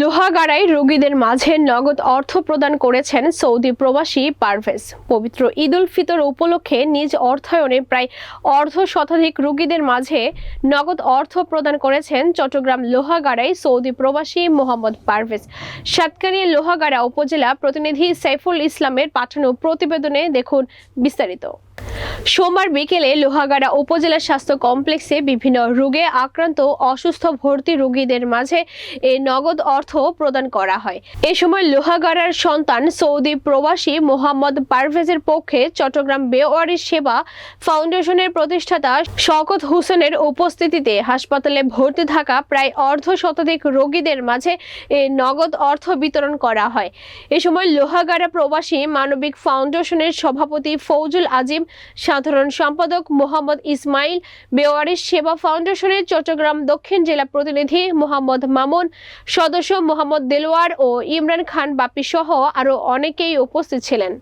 লোহাগাড়ায় রোগীদের মাঝে নগদ অর্থ প্রদান করেছেন সৌদি প্রবাসী পারভেজ। পবিত্র ঈদ উল ফিতর উপলক্ষে নিজ অর্থায়নে প্রায় অর্ধ শতাধিক রোগীদের মাঝে নগদ অর্থ প্রদান করেছেন চট্টগ্রাম লোহাগাড়ায় সৌদি প্রবাসী মোহাম্মদ পারভেজ। সাতকানিয়া লোহাগাড়া উপজেলা প্রতিনিধি সাইফুল ইসলামের পাঠানো প্রতিবেদনে দেখুন বিস্তারিত। সোমবার বিকেলে লোহাগাড়া উপজেলা স্বাস্থ্য কমপ্লেক্সে বিভিন্ন রোগে আক্রান্ত অসুস্থ ভর্তি রোগীদের মাঝে এই নগদ অর্থ প্রদান করা হয়। এ সময় লোহাগাড়ার সন্তান সৌদি প্রবাসী মোহাম্মদ পারভেজের পক্ষে চট্টগ্রাম বেওয়ারি সেবা ফাউন্ডেশনের প্রতিষ্ঠাতা শওকত হোসেনের উপস্থিতিতে হাসপাতালে ভর্তি থাকা প্রায় অর্ধ শতাধিক রোগীদের মাঝে এই নগদ অর্থ বিতরণ করা হয়। এ সময় লোহাগাড়া প্রবাসী মানবিক ফাউন্ডেশনের সভাপতি ফৌজুল আজিম সাধারণ সম্পাদক মোহাম্মদ ইসমাইল, বেওয়ারিশ সেবা ফাউন্ডেশনের চট্টগ্রাম দক্ষিণ জেলা প্রতিনিধি মোহাম্মদ মামুন, সদস্য মোহাম্মদ দেলোয়ার ও ইমরান খান বাপি সহ আরও অনেকেই উপস্থিত ছিলেন।